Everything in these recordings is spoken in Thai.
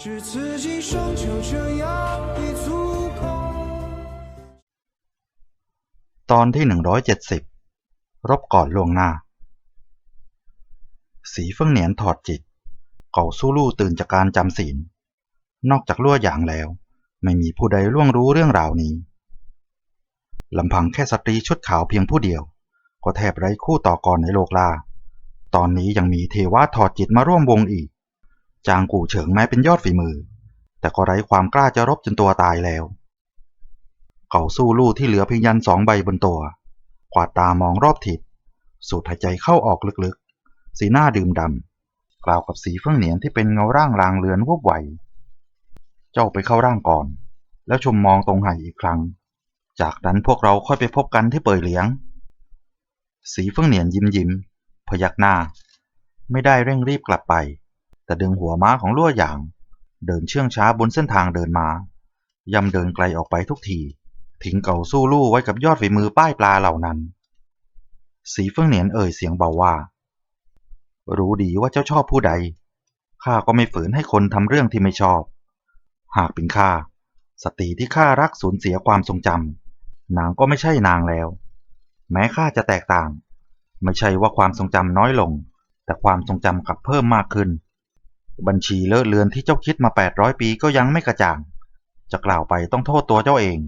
只刺激双就这样一足够。 ตอนที่หนึ่งร้อยเจ็ดสิบรบก่อนล่วงหน้า สีเฟิ่งเหนียนถอดจิต เก่าสู้ลู่ตื่นจากการจำศีล นอกจากลั่วหยางแล้ว ไม่มีผู้ใดล่วงรู้เรื่องราวนี้ลำพังแค่สตรีชุดขาวเพียงผู้เดียว ก็แทบไร้คู่ต่อกรในโลกลา ตอนนี้ยังมีเทวะถอดจิตมาร่วมวงอีก จางกู่เฉิงแม้เป็นยอดฝีมือ แต่ก็ไร้ความกล้าจะรบจนตัวตายแล้ว เขาสู้ลู่ที่เหลือเพียงยันสองใบบนตัวกวาดตามองรอบทิศสูดหายใจเข้าออกลึกๆ สีหน้าดื่มดำกล่าวกับสีเฟื่องเหนียนที่เป็นเงาร่างลางเลือนวุบไหว เจ้าไปเข้าร่างก่อน แล้วชมมองตรงไห่อีกครั้ง จากนั้นพวกเราค่อยไปพบกันที่เปิดเหลียง สีเฟื่องเหนียนยิ้มยิ้มพยักหน้า ไม่ได้เร่งรีบกลับไป แต่ดึงหัวม้าของลั่วหยาง เดินเชื่องช้าบนเส้นทางเดินมาย่ำเดินไกลออกไปทุกทีทิ้งเก่าสู้ลู่ไว้กับยอดฝีมือป้ายปลาเหล่านั้น สีเฟื่องเหนียนเอ่ยเสียงเบาว่า รู้ดีว่าเจ้าชอบผู้ใด ข้าก็ไม่ฝืนให้คนทำเรื่องที่ไม่ชอบ หากเป็นข้า สตรีที่ข้ารักสูญเสียความทรงจำนางก็ไม่ใช่นางแล้ว แม้ข้าจะแตกต่าง ไม่ใช่ว่าความทรงจำน้อยลง แต่ความทรงจำกลับเพิ่มมากขึ้น บัญชีเลอะเลือนที่เจ้าคิดมา 800 ปีก็ยังไม่กระจ่าง จะกล่าวไปต้องโทษตัวเจ้าเอง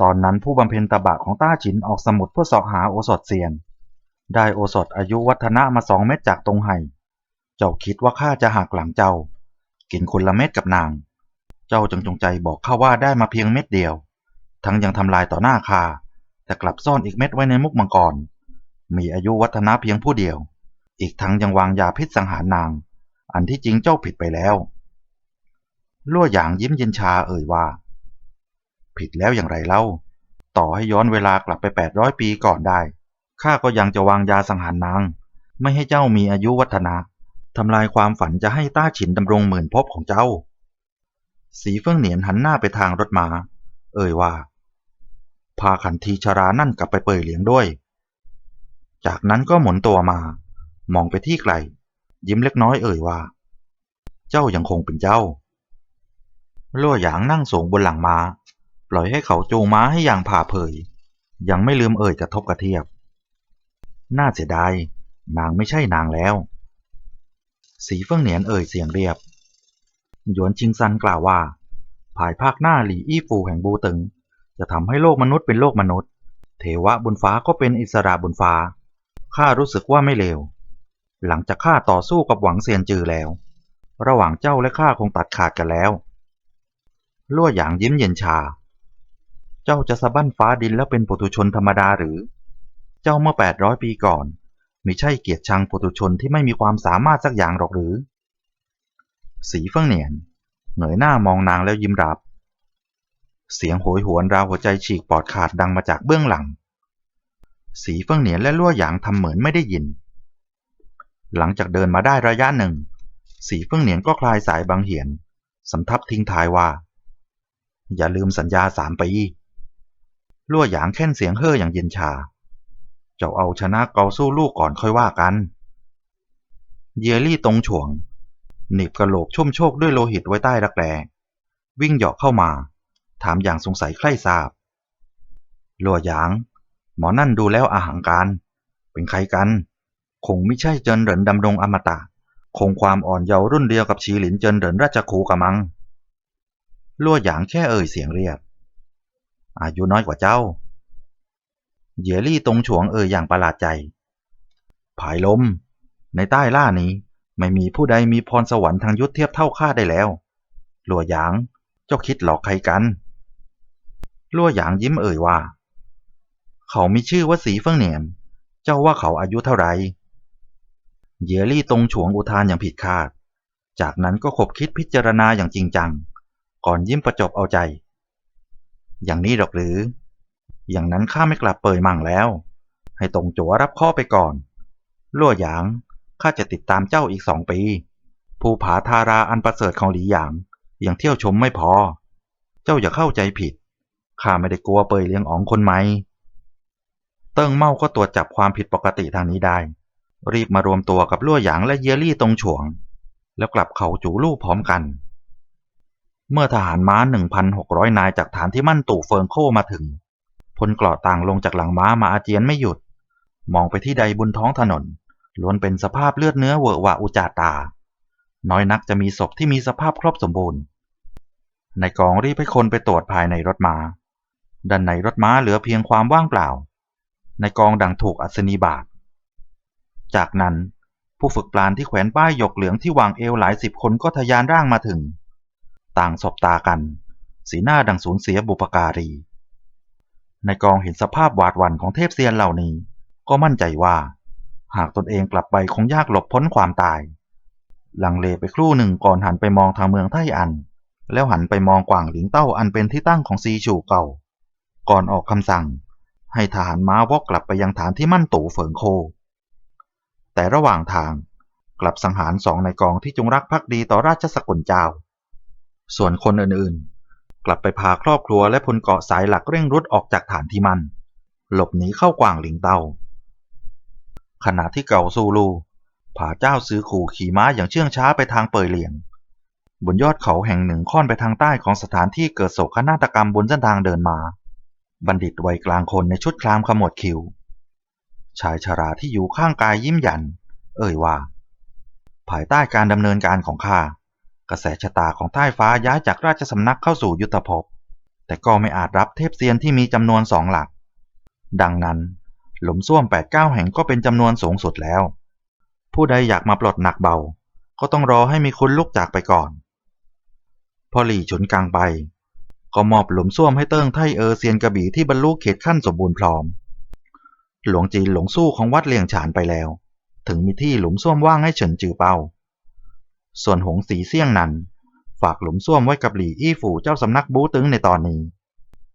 ตอนนั้นผู้บำเพ็ญตบะของต้าฉินออกสมุดเพื่อเสาะหาโอสถเซียน ได้โอสถอายุวัฒนะมาสองเม็ดจากตรงไห่ เจ้าคิดว่าข้าจะหักหลังเจ้า กินคนละเม็ดกับนาง เจ้าจงจงใจบอกข้าว่าได้มาเพียงเม็ดเดียว ทั้งยังทำลายต่อหน้าข้าแต่กลับซ่อนอีกเม็ดไว้ในมุกมังกร มีอายุวัฒนะเพียงผู้เดียว อีกทั้งยังวางยาพิษสังหารนาง อันที่จริงเจ้าผิดไปแล้วลั่วหยางยิ้มเย็นชาเอ่ยว่า ผิดแล้วอย่างไรเล่า ต่อให้ย้อนเวลากลับไป800ปีก่อนได้ข้าก็ยังจะวางยาสังหารนาง ไม่ให้เจ้ามีอายุวัฒนะทำลายความฝันจะให้ต้าฉินดำรงหมื่นภพของเจ้า สีเฟื่องเหนียนหันหน้าไปทางรถมา้าเอ่ยว่า พาขันทีชรานั่นกลับไปเปิดเหลียงด้วย จากนั้นก็หมุนตัวมา มองไปที่ไกล ยิ้มเล็กน้อยเอ่ยว่า เจ้ายังคงเป็นเจ้าล่วหยางนั่งสูงบนหลังม้า ปล่อยให้เขาจูงม้าให้อย่างผ่าเผย ยังไม่ลืมเอ่ยกระทบกระเทียบ น่าเสียดายนางไม่ใช่นางแล้ว สีเฟื่องเหนียนเอ่ยเสียงเรียบ หยวนชิงซันกล่าวว่า ภายภาคหน้าหลี่อี้ฟูแห่งบูตึง จะทำให้โลกมนุษย์เป็นโลกมนุษย์ เทวะบนฟ้าก็เป็นอิสระบนฟ้า ข้ารู้สึกว่าไม่เลว หลังจากข้าต่อสู้กับหวังเซียนจือแล้ว ระหว่างเจ้าและข้าคงตัดขาดกันแล้วลั่วหยางยิ้มเย็นชา เจ้าจะสะบั้นฟ้าดินแล้วเป็นปุถุชนธรรมดาหรือ เจ้าเมื่อ 800 ปีก่อนมิใช่เกียรติชังปุถุชนที่ไม่มีความสามารถสักอย่างหรอกหรือ สีเฟิ่งเหนียนเหงยหน้ามองนางแล้วยิ้มรับ เสียงโหยหวนราวหัวใจฉีกปอดขาดดังมาจากเบื้องหลัง สีเฟิ่งเหนียนและลั่วหยางทำเหมือนไม่ได้ยิน หลังจากเดินมาได้ระยะหนึ่ง สีเฟิ่งเหนียนก็คลายสายบางเหียน สำทับทิ้งท้ายว่า อย่าลืมสัญญาสามปีลั่วหยางแค่นเสียงเฮ่ออย่างเย็นชา เจ้าเอาชนะเกาสู้ลูกก่อนค่อยว่ากัน เยลี่ตรงฉวงหนีบกระโหลกชุ่มโชคด้วยโลหิตไว้ใต้รักแร้วิ่งเหยาะเข้ามา ถามอย่างสงสัยใคร่ทราบลั่วหยาง หมอนั่นดูแล้วอาหังการ เป็นใครกัน คงไม่ใช่เจินเหรินดำรงอมตะ คงความอ่อนเยาว์รุ่นเดียวกับชีหลินเจินเหรินราชคูกะมัง ลั่วหยางแค่เอ่ยเสียงเรียบ อายุน้อยกว่าเจ้า เหยลี่ตรงฉวงเอ่ยอย่างประหลาดใจ ผายลม ในใต้ล่านี้ไม่มีผู้ใดมีพรสวรรค์ทางยุทธเทียบเท่าข้าได้แล้วลั่วหยาง เจ้าคิดหลอกใครกันลั่วหยางยิ้มเอ่ยว่า เขามีชื่อว่าสีเฟิงเหนียน เจ้าว่าเขาอายุเท่าไหร่ เยลี่ตรงฉวงอุทานอย่างผิดคาด จากนั้นก็ขบคิดพิจารณาอย่างจริงจัง ก่อนยิ้มประจบเอาใจ อย่างนี้หรอกหรือ อย่างนั้นข้าไม่กลับเปยมั่งแล้ว ให้ตรงจัวรับข้อไปก่อน ล่วหยางข้าจะติดตามเจ้าอีกสองปี ภูผาทาราอันประเสริฐของหลีหยางยังเที่ยวชมไม่พอ เจ้าอย่าเข้าใจผิด ข้าไม่ได้กลัวเปยเลี้ยงอ๋องคนไหม เติ้งเมาก็ตรวจจับความผิดปกติทางนี้ได้ รีบมารวมตัวกับลั่วหยางและเยลี่ตรงฉวง แล้วกลับเขาจูลู่พร้อมกัน เมื่อทหารม้า 1,600 นายจากฐานที่มั่นตู่เฟิงโคมาถึง พลกราะต่างลงจากหลังม้ามาอาเจียนไม่หยุด มองไปที่ใดบนท้องถนน ล้วนเป็นสภาพเลือดเนื้อเวอะหวะอุจจาตา น้อยนักจะมีศพที่มีสภาพครบสมบูรณ์ในกองรีบให้คนไปตรวจภายในรถม้าด้านในรถม้าเหลือเพียงความว่างเปล่า ในกองดังถูกอัศนีบาต จากนั้น ผู้ฝึกปลานที่แขวนป้ายหยกเหลืองที่วางเอวหลายสิบคนก็ทะยานร่างมาถึง ต่างสบตากัน สีหน้าดังสูญเสียบุปการี ในกองเห็นสภาพหวาดหวั่นของเทพเซียนเหล่านี้ ก็มั่นใจว่า หากตนเองกลับไปคงยากหลบพ้นความตาย ลังเลไปครู่หนึ่งก่อนหันไปมองทางเมืองไทอัน แล้วหันไปมองกวางหลิงเต้าอันเป็นที่ตั้งของซีชูเก่า ก่อนออกคำสั่ง ให้ทหารม้าวกกลับไปยังฐานที่มั่นตู่เฟิงโค แต่ระหว่างทางกลับสังหารสองในกองที่จงรักภักดีต่อราชสกุลเจ้า ส่วนคนอื่นๆ กลับไปพาครอบครัวและพลเกาะสายหลักเร่งรุดออกจากฐานที่มัน หลบหนีเข้ากวางหลิงเตาขณะที่เก่าซูลูผาเจ้าซื้อขู่ขี่ม้าอย่างเชื่องช้าไปทางเปยเหลียง บนยอดเขาแห่งหนึ่งค่อนไปทางใต้ของสถานที่เกิดโศกนาฏกรรมบนเส้นทางเดินมา บัณฑิตวัยกลางคนในชุดคลามขมวดคิ้ว ชายชราที่อยู่ข้างกายยิ้มหยัน เอ่ยว่า ภายใต้การดำเนินการของข้ากระแสชะตาของใต้ฟ้าย้ายจากราชสำนักเข้าสู่ยุทธภพ แต่ก็ไม่อาจรับเทพเซียนที่มีจำนวนสองหลัก ดังนั้นหลุมส้วมแปดเก้าแห่งก็เป็นจำนวนสูงสุดแล้ว ผู้ใดอยากมาปลดหนักเบา ก็ต้องรอให้มีคุณลุกจากไปก่อน พอหลี่ฉุนกลางไป ก็มอบหลุมส้วมให้เติ้งไทเออเซียนกระบี่ที่บรรลุเขตขั้นสมบูรณ์พร้อม หลวงจีนหลงสู้ของวัดเลียงฉานไปแล้ว ถึงมีที่หลุมส้วมว่างให้เฉินจือเป้าส่วนหงสีเซี่ยงนั้น ฝากหลุมส้วมไว้กับหลี่อี้ฝูเจ้าสำนักบูตึงในตอนนี้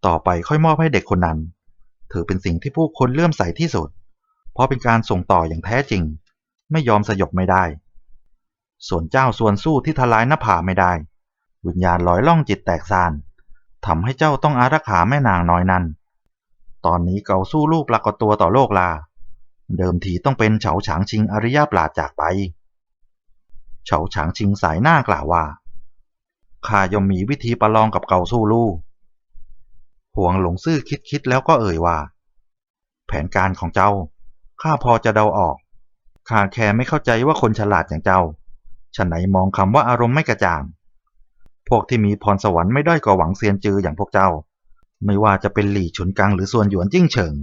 ต่อไปค่อยมอบให้เด็กคนนั้น ถือเป็นสิ่งที่ผู้คนเลื่อมใสที่สุด เพราะเป็นการส่งต่ออย่างแท้จริง ไม่ยอมสยบไม่ได้ ส่วนเจ้าส่วนสู้ที่ทลายหน้าผาไม่ได้ วิญญาณลอยล่องจิตแตกซานทำให้เจ้าต้องอารักขาแม่นางน้อยนั้น ตอนนี้เกาสู้ลูกปรากฏตัวต่อโลกลา เดิมทีต้องเป็นเฉาฉางชิงอริยปราดจากไป เฉาฉางชิงสายหน้ากล่าวว่าข้าย่อมมีวิธีประลองกับเกาสู้ลู่ห่วงหลงซื่อคิดคิดแล้วก็เอ่ยว่า แผนการของเจ้าข้าพอจะเดาออกข้าแค่ไม่เข้าใจว่าคนฉลาดอย่างเจ้าฉะไหนมองคำว่าอารมณ์ไม่กระจ่าง พวกที่มีพรสวรรค์ไม่ด้อยกว่าหวังเซียนจืออย่างพวกเจ้า ไม่ว่าจะเป็นหลี่ฉุนกังหรือส่วนหยวนจิ้งเฉิง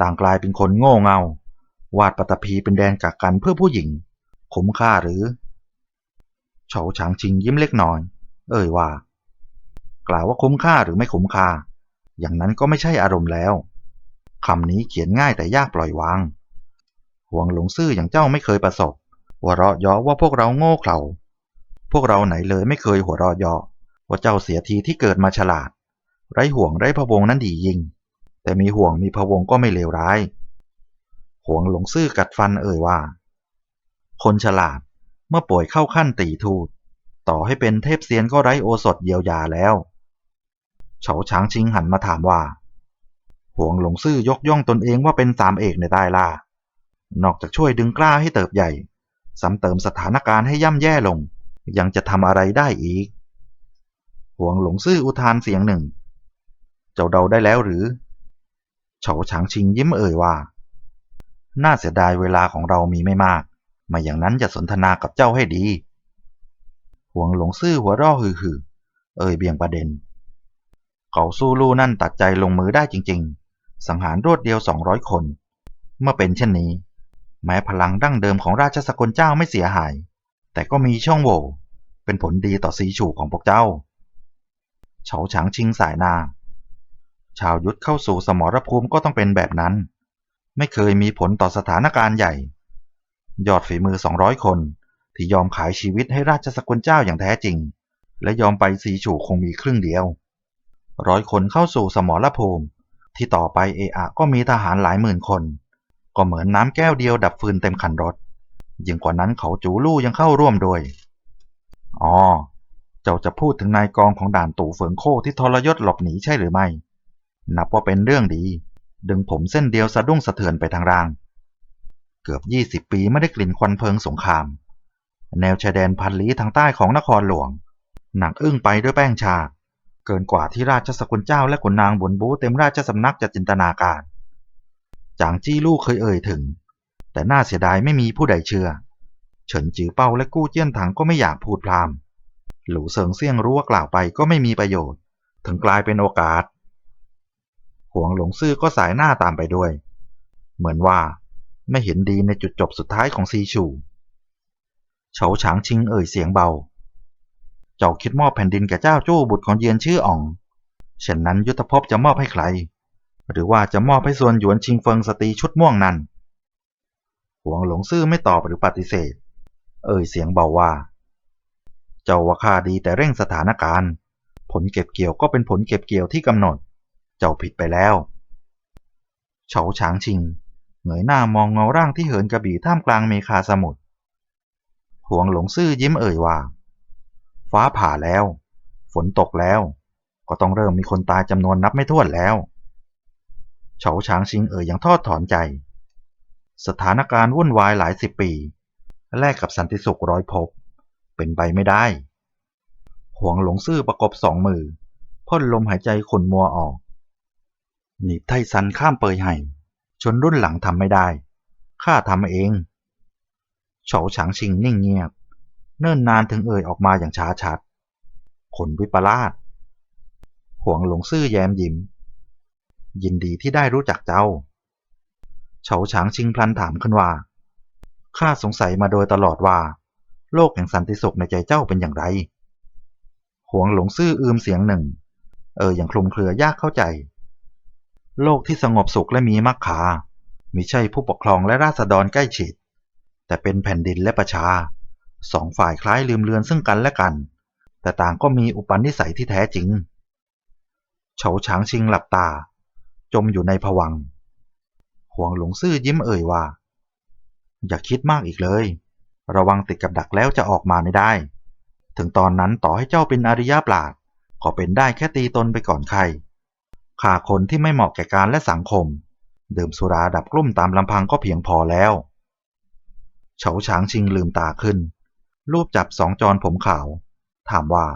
ต่างกลายเป็นคนโง่เงา วาดปัตภีเป็นแดนกักกันเพื่อผู้หญิงคุ้มค่าหรือเฉาฉางชิงยิ้มเล็กน้อย เอ่ยว่า กล่าวว่าคุ้มค่าหรือไม่คุ้มค่า อย่างนั้นก็ไม่ใช่อารมณ์แล้วคำนี้เขียนง่ายแต่ยากปล่อยวาง ห่วงหลงซื่ออย่างเจ้าไม่เคยประสบ หัวเราะเยาะว่าพวกเราโง่เขลาพวกเราไหนเลยไม่เคยหัวเราะเยาะว่าเจ้าเสียทีที่เกิดมาฉลาด ไร้ห่วงไร้พะวงนั้นดียิ่ง แต่มีห่วงมีพะวงก็ไม่เลวร้าย ห่วงหลงซื่อกัดฟันเอ่ยว่า คนฉลาดเมื่อป่วยเข้าขั้นตีทูตต่อให้เป็นเทพเซียนก็ไร้โอสถเยียวยาแล้ว เฉาช้างชิงหันมาถามว่า ห่วงหลงซื่อยกย่องตนเองว่าเป็นสามเอกในใต้ล่านอกจากช่วยดึงกล้าให้เติบใหญ่ซ้ำเติมสถานการณ์ให้ย่ำแย่ลง ยังจะทำอะไรได้อีก ห่วงหลงซื่ออุทานเสียงหนึ่ง เจ้าเดาได้แล้วหรือ เฉาฉางชิงยิ้มเอ่ยว่า น่าเสียดายเวลาของเรามีไม่มากมาอย่างนั้นจะสนทนากับเจ้าให้ดี ห่วงหลงซื่อหัวร่อหือๆเอ่ยเบี่ยงประเด็น เขาสู้ลู่นั่นตัดใจลงมือได้จริง ๆ สังหารรวดเดียวสองร้อยคน เมื่อเป็นเช่นนี้ แม้พลังดั้งเดิมของราชสกุลเจ้าไม่เสียหาย แต่ก็มีช่องโหว่ เป็นผลดีต่อสีฉูของพวกเจ้า เฉาฉางชิงสายนา ชาวยุทธเข้าสู่สมรภูมิก็ต้องเป็นแบบนั้น ไม่เคยมีผลต่อสถานการณ์ใหญ่ ยอดฝีมือ 200 คน ที่ยอมขายชีวิตให้ราชสกุลเจ้าอย่างแท้จริง และยอมไปสีฉูคงมีครึ่งเดียว ร้อยคนเข้าสู่สมรภูมิ ที่ต่อไปเออะก็มีทหารหลายหมื่นคน ก็เหมือนน้ำแก้วเดียวดับฟืนเต็มคันรถยิ่งกว่านั้นเขาจูลู่ยังเข้าร่วมด้วยอ๋อเจ้าจะพูดถึงนายกองของด่านตู่เฟิงโคที่ทรยศหลบหนีใช่หรือไม่ นับว่าเป็นเรื่องดี ดึงผมเส้นเดียวสะดุ้งสะเทือนไปทางร่าง เกือบ20ปีไม่ได้กลิ่นควันเพลิงสงคราม แนวชายแดนพันลี้ทางใต้ของนครหลวง หนังอึ้งไปด้วยแป้งชา เกินกว่าที่ราชสกุลเจ้าและขุนนางบนบูเต็มราชสำนักจะจินตนาการ จางจี้ลู่เคยเอ่ยถึง แต่น่าเสียดายไม่มีผู้ใดเชื่อ เฉินจือเป้าและกู้เจี้ยนถังก็ไม่อยากพูดพรามหลูเซิงเซี่ยงรู้ว่ากล่าวไปก็ไม่มีประโยชน์ ถึงกลายเป็นโอกาส หวงหลงซื่อก็สายหน้าตามไปด้วย เหมือนว่าไม่เห็นดีในจุดจบสุดท้ายของซีชูเฉาฉางชิงเอ่ยเสียงเบา เจ้าคิดมอบแผ่นดินแก่เจ้าจู้บุตรของเยียนชื่ออ่องเช่นนั้นยุทธภพจะมอบให้ใคร หรือว่าจะมอบให้ส่วนหยวนชิงเฟิงสตรีชุดม่วงนั้น หวงหลงซื่อไม่ตอบหรือปฏิเสธ เอ่ยเสียงเบาว่า เจ้าว่าข้าดีแต่เร่งสถานการณ์ ผลเก็บเกี่ยวก็เป็นผลเก็บเกี่ยวที่กำหนด เจ้าผิดไปแล้วเฉาฉางชิงเงยหน้ามองเงาร่างที่เหินกระบี่ท่ามกลางเมฆาสมุทรหวงหลงซื่อยิ้มเอ่ยว่า ฟ้าผ่าแล้ว ฝนตกแล้ว ก็ต้องเริ่มมีคนตายจำนวนนับไม่ถ้วนแล้วเฉาฉางชิงเอ่ยอย่างทอดถอนใจ สถานการณ์วุ่นวายหลายสิบปี แลกกับสันติสุขร้อยภพเป็นไปไม่ได้หวงหลงซื่อประกบสองมือพ่นลมหายใจขนมัวออก หนีบไทซันข้ามเปยไห่ ชนรุ่นหลังทำไม่ได้ ข้าทำเองเฉาฉางชิงนิ่งเงียบ เนิ่นนานถึงเอ่ยออกมาอย่างช้าชัด ขนวิปลาสห่วงหลงซื่อแย้มยิ้ม ยินดีที่ได้รู้จักเจ้าเฉาฉางชิงพลันถามขึ้นว่า ข้าสงสัยมาโดยตลอดว่า โลกแห่งสันติสุขในใจเจ้าเป็นอย่างไร ห่วงหลงซื่ออืมเสียงหนึ่ง เอออย่างคลุมเครือยากเข้าใจ โลกที่สงบสุขและมีมรรคามิใช่ผู้ปกครองและราษฎรใกล้ชิด แต่เป็นแผ่นดินและประชา สองฝ่ายคล้ายลืมเลือนซึ่งกันและกัน แต่ต่างก็มีอุปนิสัยที่แท้จริง เฉาฉางชิงหลับตา จมอยู่ในผวังค์หวงหลงซื่อยิ้มเอ่ยว่า อย่าคิดมากอีกเลย ระวังติดกับดักแล้วจะออกมาไม่ได้ ถึงตอนนั้นต่อให้เจ้าเป็นอริยปราดก็เป็นได้แค่ตีตนไปก่อนใคร ฆ่าคนที่ไม่เหมาะแก่การและสังคม ดื่มสุราดับกลุ่มตามลำพังก็เพียงพอแล้ว เฉาฉางชิงลืมตาขึ้น รูปจับสองจรผมขาว ถามว่า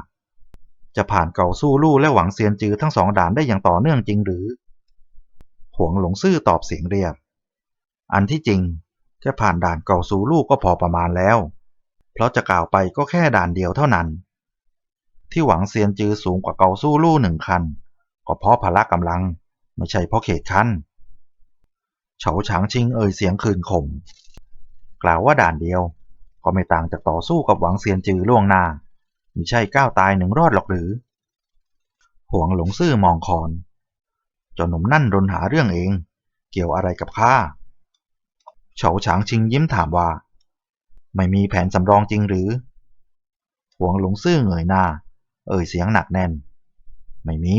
จะผ่านเก่าสู้ลู่และหวังเซียนจือทั้งสองด่านได้อย่างต่อเนื่องจริงหรือ หวงหลงซื่อตอบเสียงเรียบ อันที่จริงแค่ผ่านด่านเก่าสู้ลู่ก็พอประมาณแล้ว เพราะจะกล่าวไปก็แค่ด่านเดียวเท่านั้น ที่หวังเซียนจือสูงกว่าเก่าสู้ลู่หนึ่งคัน ก็เพราะพละกำลังไม่ใช่เพราะเขตขั้นเฉาฉางชิงเอ่ยเสียงคืนข่มกล่าวว่าด่านเดียว ก็ไม่ต่างจากต่อสู้กับหวังเซียนจือล่วงหน้ามิใช่ก้าวตายหนึ่งรอดหรอกหรือหวงหลงซื่อมองคอนจ้าหนุ่มนั่นรนหาเรื่องเอง เกี่ยวอะไรกับข้าเฉาฉางชิงยิ้มถามว่า ไม่มีแผนสำรองจริงหรือหวงหลงซื่อเงยหน้า เอ่ยเสียงหนักแน่น ไม่มี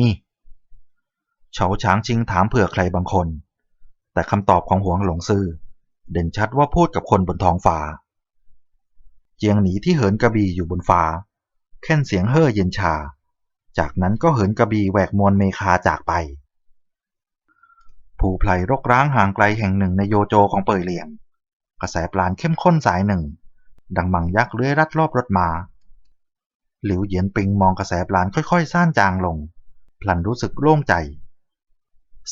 เฉาฉางชิงถามเผื่อใครบางคน แต่คำตอบของหวงหลงซื่อ เด่นชัดว่าพูดกับคนบนท้องฟ้า เจียงหนีที่เหินกระบี่อยู่บนฟ้า แค่นเสียงเฮ่อเย็นชา จากนั้นก็เหินกระบี่แหวกมวลเมฆาจากไป ภูไพรรกร้างห่างไกลแห่งหนึ่งในโยโจของเปยเหลี่ยงกระแสปราณเข้มข้นสายหนึ่ง ดังมังยักษ์เลื้อยรัดรอบรถมาหลิวเหยียนปิงมองกระแสปราณค่อยๆ ซ่านจางลง พลันรู้สึกโล่งใจ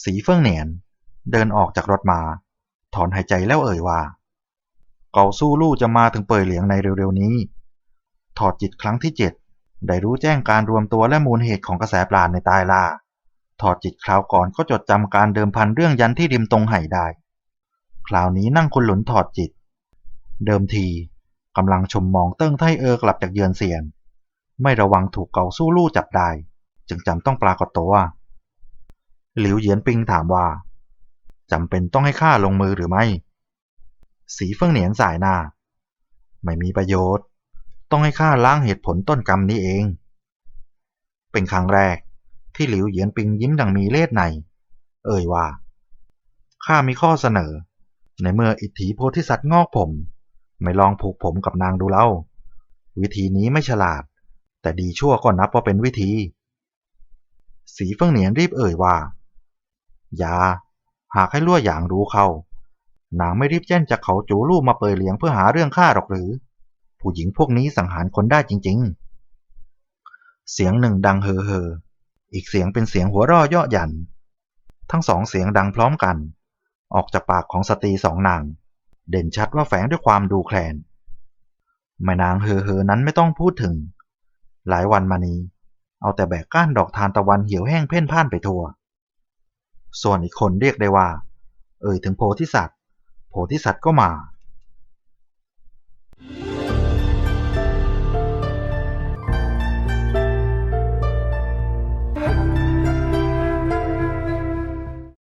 สีเฟิ่องเหนียน เดินออกจากรถมา ถอนหายใจแล้วเอ่ยว่า เกาสู้ลู่จะมาถึงเปยเหลียงในเร็วๆนี้ ถอดจิตครั้งที่เจ็ดได้รู้แจ้งการรวมตัวและมูลเหตุของกระแสปราณในตายล่า ถอดจิตคราวก่อนก็จดจำการเดิมพันเรื่องยันที่ริมตรงไห่ได้ คราวนี้นั่งคนหลุนถอดจิต เดิมทีกำลังชมมองเติ้งไทเออกลับจากเยือนเซียน ไม่ระวังถูกเกาสู้ลู่จับได้ จึงจำต้องปรากฏตัว หลิวเหยียนปิงถามว่าจำเป็นต้องให้ข้าลงมือหรือไม่ สีเฟิ่องเหนียนสายหน้า ไม่มีประโยชน์ ต้องให้ข้าล้างเหตุผลต้นกรรมนี้เอง เป็นครั้งแรกที่หลิวเหยียนปิงยิ้มดังมีเล่ห์ใน เอ่ยว่า ข้ามีข้อเสนอ ในเมื่ออิทธิโพธิสัตว์งอกผม ไม่ลองผูกผมกับนางดูเล่า วิธีนี้ไม่ฉลาด แต่ดีชั่วก็นับว่าเป็นวิธี สีเฟิ่องเหนียนรีบเอ่ยว่า อย่า หากให้ลั่วหยางรู้เขานางไม่รีบแจ้นจากเขาจูลู่มาเปยเลี้ยงเพื่อหาเรื่องฆ่าหรอกหรือ ผู้หญิงพวกนี้สังหารคนได้จริงเสียงหนึ่งดังเฮอเฮออีกเสียงเป็นเสียงหัวราะเยาะหยัน ทั้งสองเสียงดังพร้อมกัน ออกจากปากของสตรีสองนาง เด่นชัดว่าแฝงด้วยความดูแคลนแม่นางเฮอเฮอนั้นไม่ต้องพูดถึง หลายวันมานี้ เอาแต่แบกก้านดอกทานตะวันเหี่ยวแห้งเพ่นพ่านไปทั่ว ส่วนอีกคนเรียกได้ว่า เอ่ยถึงโพธิสัตว์ โพธิสัตว์ก็มา thank you